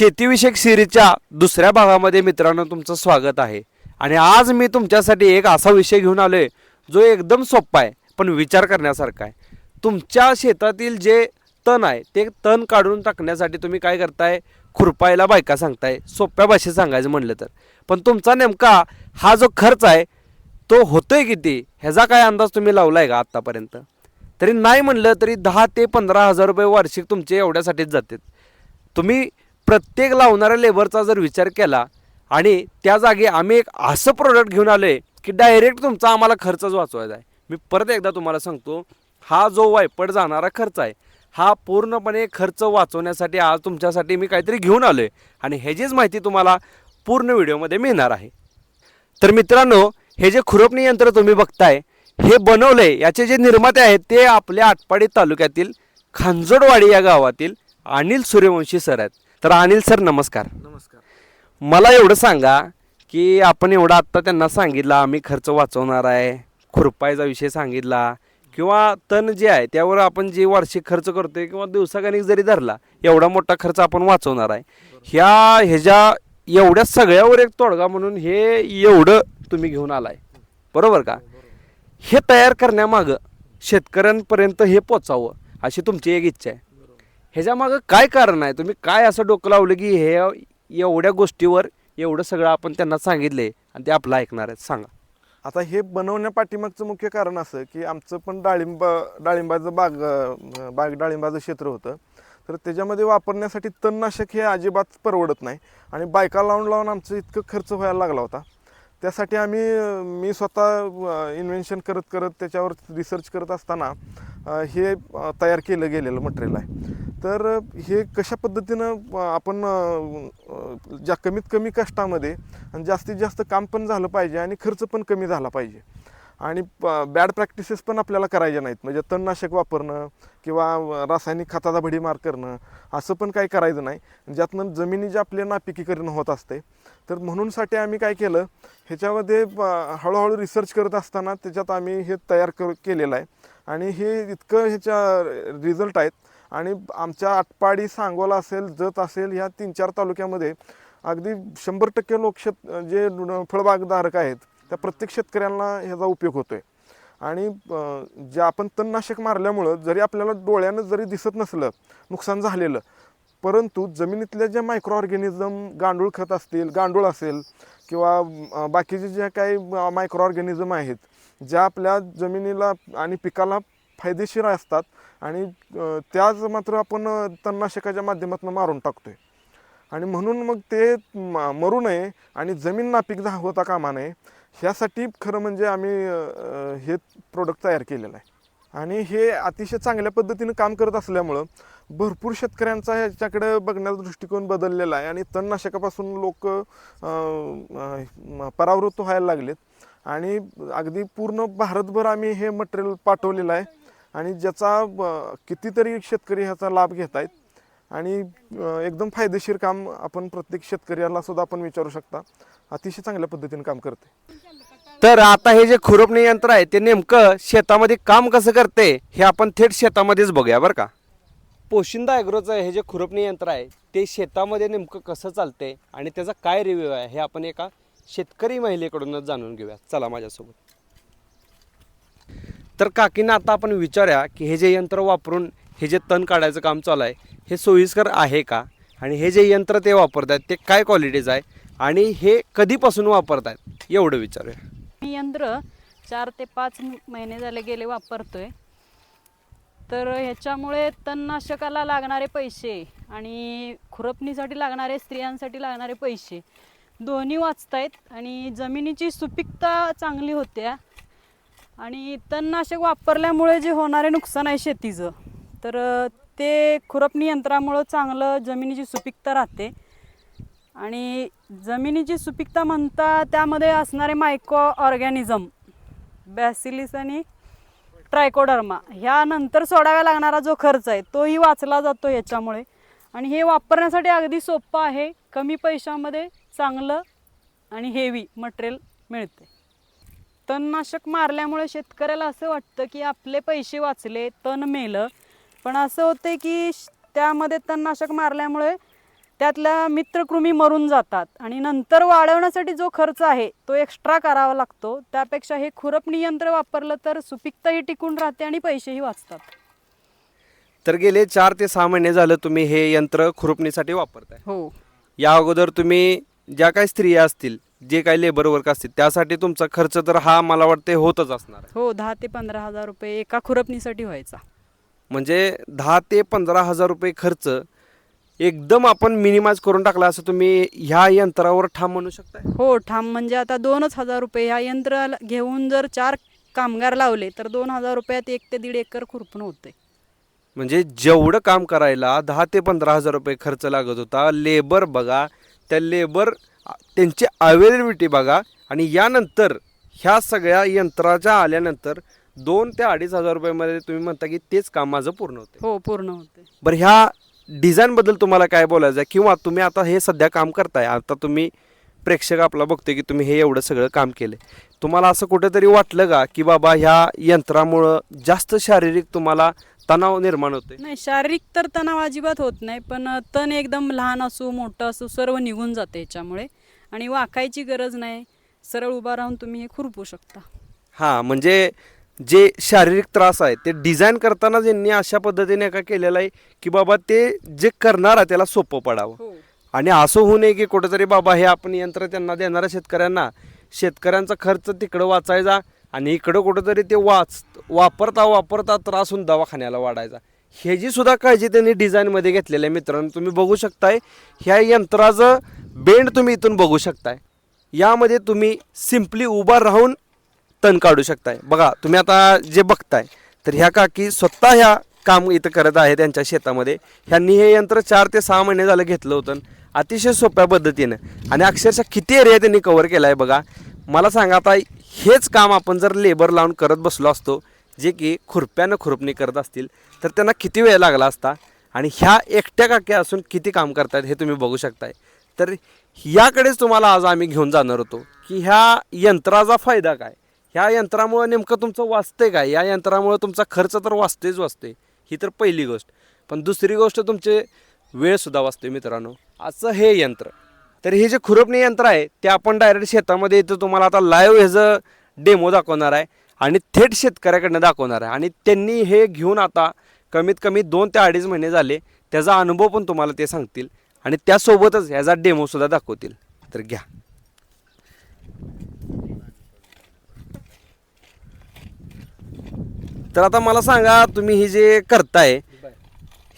शेतीविषयक सिरीजच्या दुसऱ्या भागामध्ये मित्रांनो तुमचं स्वागत आहे. आणि आज मी तुमच्यासाठी एक असा विषय घेऊन आलो आहे जो एकदम सोपा आहे पण विचार करण्यासारखा आहे. तुमच्या शेतातील जे तण आहे ते तण काढून टाकण्यासाठी तुम्ही काय करताय? खुरपायला बायका सांगताय सोप्या भाषेत सांगायचं म्हणलं तर. पण तुमचा नेमका हा जो खर्च आहे तो होतोय किती? ह्याचा काय अंदाज तुम्ही लावलाय का आत्तापर्यंत तरी नाही म्हणलं तरी दहा ते पंधरा हजार रुपये वार्षिक तुमचे एवढ्यासाठीच जातात. तुम्ही प्रत्येक लावणाऱ्या लेबरचा जर विचार केला आणि त्या जागी आम्ही एक असं प्रोडक्ट घेऊन आलो आहे की डायरेक्ट तुमचा आम्हाला खर्चच वाचवायचा आहे. मी परत एकदा तुम्हाला सांगतो हा जो वायपट जाणारा खर्च आहे हा पूर्णपणे खर्च वाचवण्यासाठी आज तुमच्यासाठी मी काहीतरी घेऊन आलो आहे आणि ह्याचीच माहिती तुम्हाला पूर्ण व्हिडिओमध्ये मिळणार आहे. तर मित्रांनो हे जे खुरपणी यंत्र तुम्ही बघताय हे बनवलं आहे याचे जे निर्माते आहेत ते आपल्या आटपाडी तालुक्यातील खांजोडवाडी या गावातील अनिल सूर्यवंशी सर आहेत. तर अनिल सर नमस्कार. नमस्कार. मला एवढं सांगा की आपण एवढं आत्ता त्यांना सांगितलं आम्ही खर्च वाचवणार आहे खुरपायचा विषय सांगितला किंवा तण जे आहे त्यावर आपण जे वार्षिक खर्च करतोय किंवा दिवसागणिक जरी धरला एवढा मोठा खर्च आपण वाचवणार आहे. ह्या ह्याच्या एवढ्या सगळ्यावर एक तोडगा म्हणून हे एवढं तुम्ही घेऊन आलाय. बरोबर का? हे तयार करण्यामागं शेतकऱ्यांपर्यंत हे पोचावं अशी तुमची एक इच्छा आहे. ह्याच्यामागं काय कारण आहे? तुम्ही काय असं डोकं लावलं की हे एवढ्या गोष्टीवर एवढं सगळं आपण त्यांना सांगितले आणि ते आपलं ऐकणार आहेत? सांगा. आता हे बनवण्या पाठीमागचं मुख्य कारण असं की आमचं पण डाळिंब डाळिंबाचं बाग बाग डाळिंबाचं क्षेत्र होतं. तर त्याच्यामध्ये वापरण्यासाठी तणनाशक हे अजिबात परवडत नाही. आणि बायका लावून लावून आमचं इतकं खर्च व्हायला लागला होता. त्यासाठी आम्ही मी स्वतः इन्व्हेन्शन करत करत त्याच्यावर रिसर्च करत असताना हे तयार केलं गेलेलं मटेरियल आहे. तर हे कशा पद्धतीनं आपण ज्या कमीत कमी कष्टामध्ये आणि जास्तीत जास्त काम पण झालं पाहिजे आणि खर्च पण कमी झाला पाहिजे. आणि बॅड प्रॅक्टिसेस पण आपल्याला करायच्या नाहीत. म्हणजे तणनाशक वापरणं किंवा रासायनिक खताचा भडीमार करणं असं पण काही करायचं नाही. ज्यातनं जमिनीचे आपले नापिकीकरण होत असते तर म्हणूनसाठी आम्ही काय केलं ह्याच्यामध्ये हळूहळू रिसर्च करत असताना त्याच्यात आम्ही हे तयार कर केलेलं आहे. आणि हे इतकं ह्याच्या रिझल्ट आहेत. आणि आमच्या आटपाडी सांगोला असेल जत असेल ह्या तीन चार तालुक्यामध्ये अगदी शंभर टक्के लोक शेत जे फळबागधारक आहेत त्या प्रत्येक शेतकऱ्यांना ह्याचा उपयोग होतो आहे आणि जे आपण तणनाशक मारल्यामुळं जरी आपल्याला डोळ्यानं जरी दिसत नसलं नुकसान झालेलं परंतु जमिनीतल्या ज्या मायक्रो ऑर्गॅनिझम गांडूळ खत असतील गांडूळ असेल किंवा बाकीचे जे काही मायक्रो ऑर्गॅनिझम आहेत ज्या आपल्या जमिनीला आणि पिकाला फायदेशीर असतात आणि त्याच मात्र आपण तणनाशकाच्या माध्यमातून मारून टाकतोय. आणि म्हणून मग ते मरू नये आणि जमीन नापीक झा- होता कामा नये ह्यासाठी खरं म्हणजे आम्ही हे प्रोडक्ट तयार केलेलं आहे. आणि हे अतिशय चांगल्या पद्धतीनं काम करत असल्यामुळं भरपूर शेतकऱ्यांचा ह्याच्याकडे बघण्याचा दृष्टिकोन बदललेला आहे. आणि तणनाशकापासून लोक परावृत्त व्हायला लागलेत. आणि अगदी पूर्ण भारतभर आम्ही हे मटेरियल पाठवलेलं आहे. आणि ज्याचा अं, कितीतरी शेतकरी ह्याचा लाभ घेत आहेत आणि एकदम फायदेशीर काम आपण प्रत्येक शेतकऱ्याला सुद्धा आपण विचारू शकता. अतिशय चांगल्या पद्धतीने काम करते. तर आता हे जे खुरपणी यंत्र आहे ते नेमकं शेतामध्ये काम कसं करते हे आपण थेट शेतामध्येच बघूया बरं का? पोशिंदा ॲग्रोचं हे जे खुरपणी यंत्र आहे ते शेतामध्ये नेमकं कसं चालते आणि त्याचा काय रिव्ह्यू आहे हे आपण एका शेतकरी महिलेकडूनच जाणून घेऊया चला माझ्यासोबत. तर काकींना आता आपण विचारूया की हे जे यंत्र वापरून हे जे तण काढायचं काम चालू आहे हे सोयीस्कर आहे का? आणि हे जे यंत्र ते वापरत आहेत ते काय क्वालिटीचं आहे? आणि हे कधीपासून वापरत आहेत एवढं विचारूया. मी यंत्र चार ते पाच महिने झाले गेले वापरतोय. तर ह्याच्यामुळे तणनाशकाला लागणारे पैसे आणि खुरपणीसाठी लागणारे स्त्रियांसाठी लागणारे पैसे दोन्ही वाचतायत आणि जमिनीची सुपीकता चांगली होत्या. आणि तणनाशक वापरल्यामुळे जे होणारे नुकसान आहे शेतीचं तर ते खुरपणी यंत्रामुळं चांगलं जमिनीची सुपीकता राहते. आणि जमिनीची सुपीकता म्हणता त्यामध्ये असणारे मायक्रो ऑर्गॅनिझम बॅसिलिस आणि ट्रायकोडर्मा ह्यानंतर सोडाव्या लागणारा जो खर्च आहे तोही वाचला जातो याच्यामुळे. आणि हे वापरण्यासाठी अगदी सोपं आहे कमी पैशामध्ये चांगलं आणि हेवी मटेरियल मिळते. तणनाशक मारल्यामुळे शेतकऱ्याला असं वाटतं की आपले पैसे वाचले तण मेलं. पण असं होते की त्यामध्ये तणनाशक मारल्यामुळे त्यातल्या मित्रकृमी मरून जातात. आणि नंतर वाढवण्यासाठी जो खर्च आहे तो एक्स्ट्रा करावा लागतो. त्यापेक्षा हे खुरपणी यंत्र वापरलं तर सुपीकताही टिकून राहते आणि पैसेही वाचतात. तर गेले चार ते सहा महिने झालं तुम्ही हे यंत्र खुरपणीसाठी वापरताय. हो. या अगोदर तुम्ही ज्या काही स्त्रिया असतील जे काही लेबर वर्क असतील त्यासाठी तुमचा खर्च तर हा मला वाटते होतच असणार आहे. हो दहा ते पंधरा हजार रुपये एका खुरपणीसाठी व्हायचा. म्हणजे दहा ते पंधरा हजार रुपये खर्च एकदम आपण मिनिमाइज करून टाकला असं तुम्ही ह्या यंत्रावर ठाम म्हणू शकताय? हो ठाम म्हणजे आता दोनच हजार रुपये ह्या यंत्र घेऊन जर चार कामगार लावले तर दोन हजार रुपयात एक ते दीड एकर खुरपण होते म्हणजे जेवढं काम करायला दहा ते पंधरा हजार रुपये खर्च लागत होता लेबर बघा त्या लेबर त्यांची अवेलेबिलिटी बघा. आणि यानंतर ह्या सगळ्या यंत्राच्या आल्यानंतर दोन ते अडीच हजार रुपयामध्ये तुम्ही म्हणता की तेच काम माझं पूर्ण होते हो पूर्ण होते बरं ह्या डिझाईनबद्दल तुम्हाला काय बोलायचं आहे? किंवा तुम्ही आता हे सध्या काम करताय आता तुम्ही प्रेक्षक आपला बघतोय की तुम्ही हे एवढं सगळं काम केलं तुम्हाला असं कुठेतरी वाटलं का की बाबा ह्या यंत्रामुळं जास्त शारीरिक तुम्हाला तणाव निर्माण होते? नाही शारीरिक तर तणाव अजिबात होत नाही पण तण एकदम लहान असो मोठं असो सर्व निघून जाते याच्यामुळे. आणि वाकायची गरज नाही. सरळ उभा राहून तुम्ही हे खुरपू शकता. हां म्हणजे जे शारीरिक त्रास आहे ते डिझाईन करताना ज्यांनी अशा पद्धतीने का केलेलं आहे की बाबा ते जे करणार आहे त्याला सोपं पडावं. हो. आणि असं होऊ नये की कुठेतरी बाबा हे आपण यंत्र त्यांना देणाऱ्या शेतकऱ्यांना शेतकऱ्यांचा खर्च तिकडं वाचायचा आणि इकडं कुठंतरी ते वाच वापरता वापरता त्रास होऊन दवाखान्याला वाढायचा. ह्याची सुद्धा काळजी त्यांनी डिझाईनमध्ये घेतलेली आहे मित्रांनो. तुम्ही बघू शकताय ह्या यंत्राचं बेंड तुम्ही इथून बघू शकताय. यामध्ये तुम्ही सिम्पली उभा राहून तण काढू शकताय. बघा तुम्ही आता जे बघताय तर ह्या काकी स्वतः ह्या काम इथं करत आहे त्यांच्या शेतामध्ये. ह्यांनी हे यंत्र चार ते सहा महिने झालं घेतलं होतं. अतिशय सोप्या पद्धतीनं. आणि अक्षरशः किती एरिया त्यांनी कव्हर केला आहे बघा. मला सांगा आता हेच काम आपण जर लेबर लावून करत बसलो असतो जे की खुरप्यानं खुरपणी करत असतील तर त्यांना किती वेळ लागला असता? आणि ह्या एकट्या काक्या असून किती काम करतायत हे तुम्ही बघू शकताय. तर याकडेच तुम्हाला आज आम्ही घेऊन जाणार होतो की ह्या यंत्राचा फायदा काय? ह्या यंत्रामुळं नेमकं तुमचं वाचतंय काय? या यंत्रामुळं तुमचा खर्च तर वाचतेच वाचते ही तर पहिली गोष्ट. पण दुसरी गोष्ट तुमचे वेळसुद्धा वाचते मित्रांनो. असं हे यंत्र. तर हे जे खुरपणी यंत्र आहे ते आपण डायरेक्ट शेतामध्ये इथं तुम्हाला आता लाईव्ह ह्याचं डेमो दाखवणार आहे. आणि थेट शेतकऱ्याकडनं दाखवणार आहे. आणि त्यांनी हे घेऊन आता कमीत कमी दोन ते अडीच महिने झाले त्याचा अनुभव पण तुम्हाला ते सांगतील. आणि त्यासोबतच ह्याचा डेमोसुद्धा दाखवतील. तर घ्या. तर आता मला सांगा तुम्ही हे जे करताय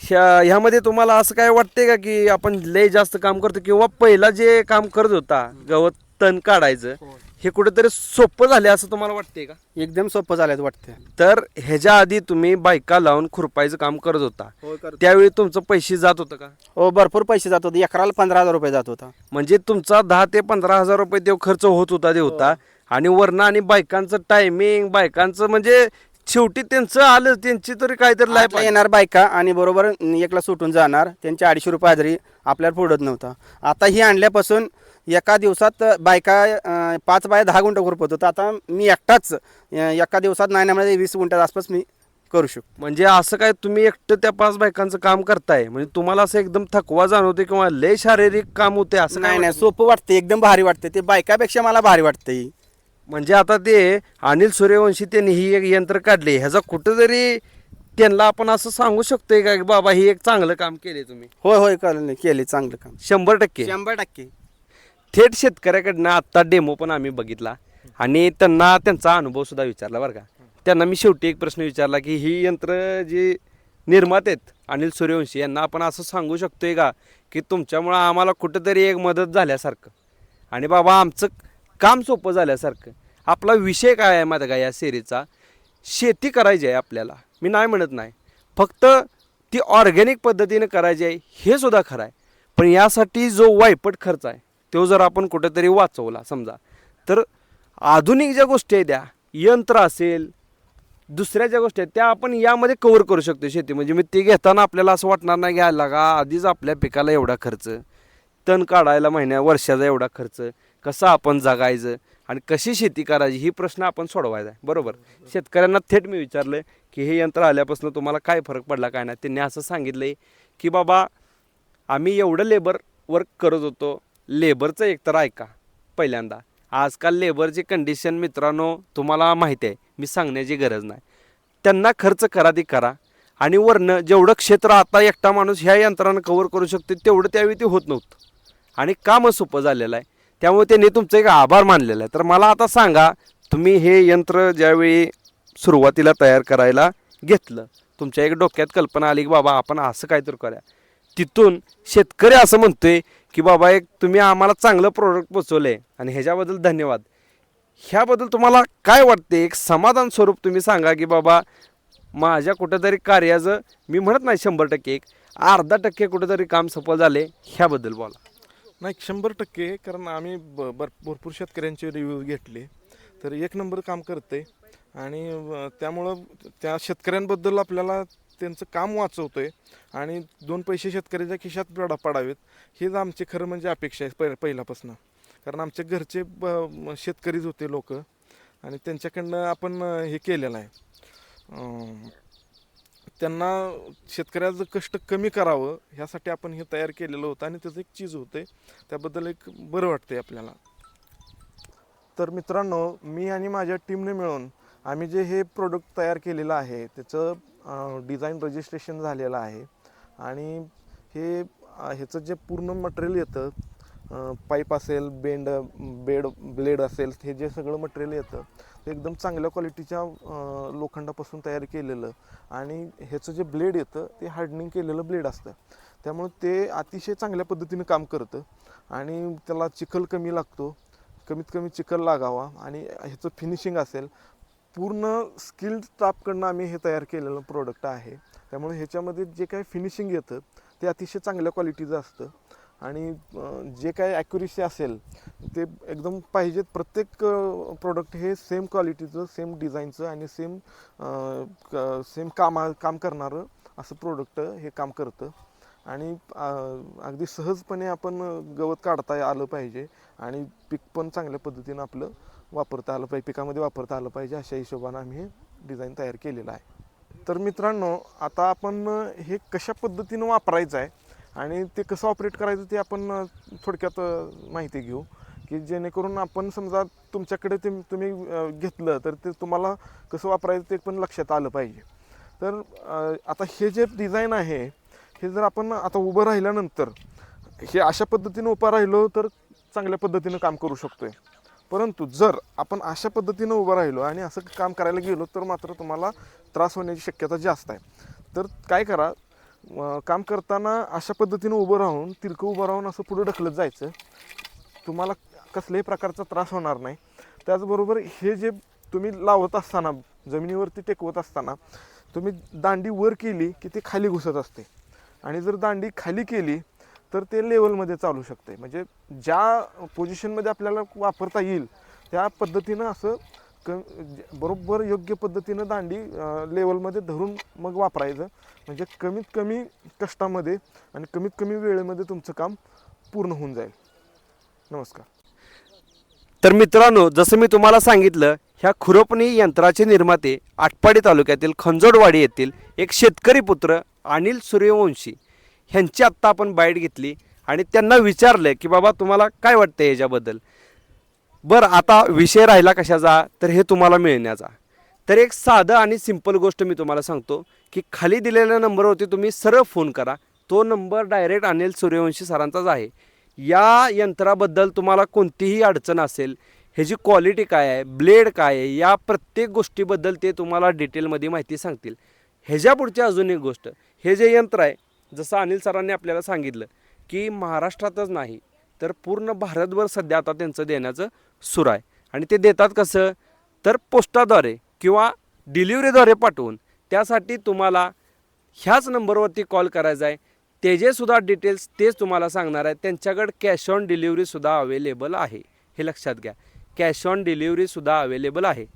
ह्या- ह्यामध्ये तुम्हाला असं काय वाटतंय का की आपण लय जास्त काम करतो? किंवा पहिला जे काम करत होता गवत तण काढायचं हो. हे कुठेतरी सोपं झाले असं तुम्हाला वाटतंय का? एकदम सोपं झालं वाटतं तर ह्याच्या आधी तुम्ही बायका लावून खुरपायचं काम करत होता. त्यावेळी तुमचं पैसे जात होतं का? हो भरपूर पैसे जात होते. एकराला पंधरा हजार रुपये जात होता. म्हणजे तुमचा दहा ते पंधरा हजार रुपये देव खर्च होत होता ते होता. आणि वरनं आणि बायकांचं टायमिंग बायकांचं म्हणजे शेवटी त्यांचं आलं त्यांची तरी काहीतरी लाईफ आठला येणार बायका आणि बरोबर एकला सुटून जाणार. त्यांचे अडीचशे रुपये हजेरी आपल्याला पुरत नव्हता. आता ही आणल्यापासून एका दिवसात बायका पाच बाय दहा गुंठ खुरपत होतं. आता मी एकटाच एका दिवसात नाही नाही वीस गुंठ्यात आसपास मी करू शकतो. म्हणजे असं काय तुम्ही एकटं त्या पाच बायकांचं काम करताय? म्हणजे तुम्हाला असं एकदम थकवा जाणवते किंवा लय शारीरिक काम होते असं नाही नाही सोपं वाटते एकदम भारी वाटते ते बायकापेक्षा मला भारी वाटते म्हणजे आता ते अनिल सूर्यवंशी त्यांनी ही एक यंत्र काढले. ह्याचा कुठंतरी त्यांना आपण असं सांगू शकतोय का बाबा ही एक चांगलं काम केले तुम्ही? होय होय केले चांगलं काम. शंभर टक्के. शंभर टक्के. थेट शेतकऱ्याकडनं आत्ता डेमो पण आम्ही बघितला. आणि त्यांना त्यांचा अनुभव सुद्धा विचारला बरं का. त्यांना मी शेवटी एक प्रश्न विचारला की ही यंत्र जी निर्माते आहेत अनिल सूर्यवंशी यांना आपण असं सांगू शकतोय का की तुमच्यामुळं आम्हाला कुठंतरी एक मदत झाल्यासारखं? आणि बाबा आमचं काम सोपं झाल्यासारखं. आपला विषय काय आहे माझा का या सेरीचा शेती करायची आहे आपल्याला. मी नाही म्हणत नाही. फक्त ती ऑर्गॅनिक पद्धतीने करायची आहे हे सुद्धा खरं आहे. पण यासाठी जो वायपट खर्च आहे तो जर आपण कुठेतरी वाचवला समजा तर आधुनिक ज्या गोष्टी आहेत त्या यंत्र असेल दुसऱ्या ज्या गोष्टी आहेत त्या आपण यामध्ये कवर करू शकतो शेती. म्हणजे मी ते घेताना आपल्याला असं वाटणार नाही घ्यायला का आधीच आपल्या पिकाला एवढा खर्च तण काढायला महिन्या वर्षाचा एवढा खर्च कसं आपण जगायचं आणि कशी शेती करायची ही प्रश्न आपण सोडवायचा आहे. बरोबर? शेतकऱ्यांना थेट मी विचारलं की हे यंत्र आल्यापासून तुम्हाला काय फरक पडला काय नाही? त्यांनी असं सांगितलं की बाबा आम्ही एवढं लेबर वर्क करत होतो लेबरचं एकतर ऐका पहिल्यांदा. आजकाल लेबरची कंडिशन मित्रांनो तुम्हाला माहिती आहे मी सांगण्याची गरज नाही. त्यांना खर्च करा ती करा. आणि वरनं जेवढं क्षेत्र आता एकटा माणूस ह्या यंत्रानं कव्हर करू शकतो तेवढं त्यावेळी ते होत नव्हतं. आणि कामच सोपं झालेलं आहे. त्यामुळे त्यांनी तुमचं एक आभार मानलेला आहे. तर मला आता सांगा तुम्ही हे यंत्र ज्यावेळी सुरुवातीला तयार करायला घेतलं तुमच्या एक डोक्यात कल्पना आली की बाबा आपण असं काहीतरी करूया. तिथून शेतकरी असं म्हणतोय की बाबा एक तुम्ही आम्हाला चांगलं प्रोडक्ट पोचवलं आहे आणि ह्याच्याबद्दल धन्यवाद. ह्याबद्दल तुम्हाला काय वाटते? एक समाधान स्वरूप तुम्ही सांगा की बाबा माझ्या कुठेतरी कार्याचं मी म्हणत नाही शंभर टक्के एक अर्धा टक्के कुठेतरी काम सफल झाले ह्याबद्दल बोला. नाही शंभर टक्के कारण आम्ही ब भर भरपूर शेतकऱ्यांचे रिव्ह्यू घेतले. तर एक नंबर काम करते आणि त्यामुळं त्या शेतकऱ्यांबद्दल आपल्याला त्यांचं काम वाचवतोय आणि दोन पैसे शेतकऱ्याच्या खिशात पडा पडावेत हेच आमचे खरं म्हणजे अपेक्षा आहे पहि पहिल्यापासून. कारण आमच्या घरचे ब शेतकरीच होते लोक आणि त्यांच्याकडनं आपण हे केलेलं आहे. त्यांना शेतकऱ्याचं कष्ट कमी करावं ह्यासाठी आपण हे तयार केलेलं होतं आणि त्याचं एक चीज होते त्याबद्दल एक बरं वाटते आपल्याला. तर मित्रांनो मी आणि माझ्या टीमने मिळून आम्ही जे हे प्रोडक्ट तयार केलेलं आहे त्याचं डिझाईन रजिस्ट्रेशन झालेलं आहे. आणि हे ह्याचं जे पूर्ण मटेरियल येतं पाईप असेल बेंड बेड ब्लेड असेल हे जे सगळं मटेरियल येतं ते एकदम चांगल्या क्वालिटीच्या लोखंडापासून तयार केलेलं. आणि ह्याचं जे ब्लेड येतं ते हार्डनिंग केलेलं ब्लेड असतं. त्यामुळे ते अतिशय चांगल्या पद्धतीनं काम करतं. आणि त्याला चिखल कमी लागतो. कमीत कमी चिखल लागावा. आणि ह्याचं फिनिशिंग असेल पूर्ण स्किल्ड स्टाफकडनं आम्ही हे तयार केलेलं प्रोडक्ट आहे. त्यामुळे ह्याच्यामध्ये जे काही फिनिशिंग येतं ते अतिशय चांगल्या क्वालिटीचं असतं. आणि जे काय ॲक्युरेसी असेल ते एकदम पाहिजेत. प्रत्येक प्रोडक्ट हे सेम क्वालिटीचं सेम डिझाईनचं आणि सेम सेम कामा काम करणारं असं प्रोडक्ट हे काम करतं. आणि अगदी सहजपणे आपण गवत काढता आलं पाहिजे आणि पीक पण चांगल्या पद्धतीनं आपलं वापरता आलं पाहिजे पिकामध्ये वापरता आलं पाहिजे अशा हिशोबानं आम्ही हे डिझाईन तयार केलेलं आहे. तर मित्रांनो आता आपण हे कशा पद्धतीनं वापरायचं आहे आणि ते कसं ऑपरेट करायचं ते आपण थोडक्यात माहिती घेऊ. की जेणेकरून आपण समजा तुमच्याकडे ते तुम्ही घेतलं तर ते तुम्हाला कसं वापरायचं ते पण लक्षात आलं पाहिजे. तर आता हे जे डिझाईन आहे हे जर आपण आता उभं राहिल्यानंतर हे अशा पद्धतीनं उभं राहिलो तर चांगल्या पद्धतीनं काम करू शकतो आहे परंतु जर आपण अशा पद्धतीनं उभं राहिलो आणि असं काम करायला गेलो तर मात्र तुम्हाला त्रास होण्याची शक्यता जास्त आहे. तर काय करा काम करताना अशा पद्धतीनं उभं राहून तिरकं उभं राहून असं पुढे ढकलत जायचं. तुम्हाला कसल्याही प्रकारचा त्रास होणार नाही. त्याचबरोबर हे जे तुम्ही लावत असताना जमिनीवरती टेकवत असताना तुम्ही दांडी वर केली की ती खाली घुसत असते. आणि जर दांडी खाली केली तर ते लेवलमध्ये चालू शकते म्हणजे ज्या पोझिशनमध्ये आपल्याला वापरता येईल त्या पद्धतीनं असं क बरोबर योग्य पद्धतीनं दांडी लेवलमध्ये धरून मग वापरायचं. म्हणजे कमीत कमी कष्टामध्ये आणि कमीत कमी वेळेमध्ये तुमचं काम पूर्ण होऊन जाईल. नमस्कार. तर मित्रांनो जसं मी तुम्हाला सांगितलं ह्या खुरपणी यंत्राचे निर्माते आटपाडी तालुक्यातील खंजोडवाडी येथील एक शेतकरी पुत्र अनिल सूर्यवंशी ह्यांची आत्ता आपण बाईट घेतली आणि त्यांना विचारलं की बाबा तुम्हाला काय वाटतं ह्याच्याबद्दल? बरं आता विषय राहिला कशाचा? तर हे तुम्हाला मिळण्याचा. तर एक साधं आणि सिंपल गोष्ट मी तुम्हाला सांगतो की खाली दिलेल्या नंबरवरती तुम्ही सरळ फोन करा. तो नंबर डायरेक्ट अनिल सूर्यवंशी सरांचाच आहे. या यंत्राबद्दल तुम्हाला कोणतीही अडचण असेल ह्याची क्वालिटी काय आहे ब्लेड काय आहे या प्रत्येक गोष्टीबद्दल ते तुम्हाला डिटेलमध्ये माहिती सांगतील. ह्याच्या पुढची अजून एक गोष्ट हे जे यंत्र आहे जसं अनिल सरांनी आपल्याला सांगितलं की महाराष्ट्रातच नाही तर पूर्ण भारतभर सध्या आता त्यांचं देण्याचं सुरू आहे. आणि ते देतात कसं? तर पोस्टाद्वारे किंवा डिलिव्हरीद्वारे पाठवून. त्यासाठी तुम्हाला ह्याच नंबरवरती कॉल करायचा आहे. ते जे सुद्धा डिटेल्स तेच तुम्हाला सांगणार आहे. त्यांच्याकडे कॅश ऑन डिलिव्हरीसुद्धा अवेलेबल आहे. हे लक्षात घ्या. कॅश ऑन डिलिव्हरीसुद्धा अवेलेबल आहे.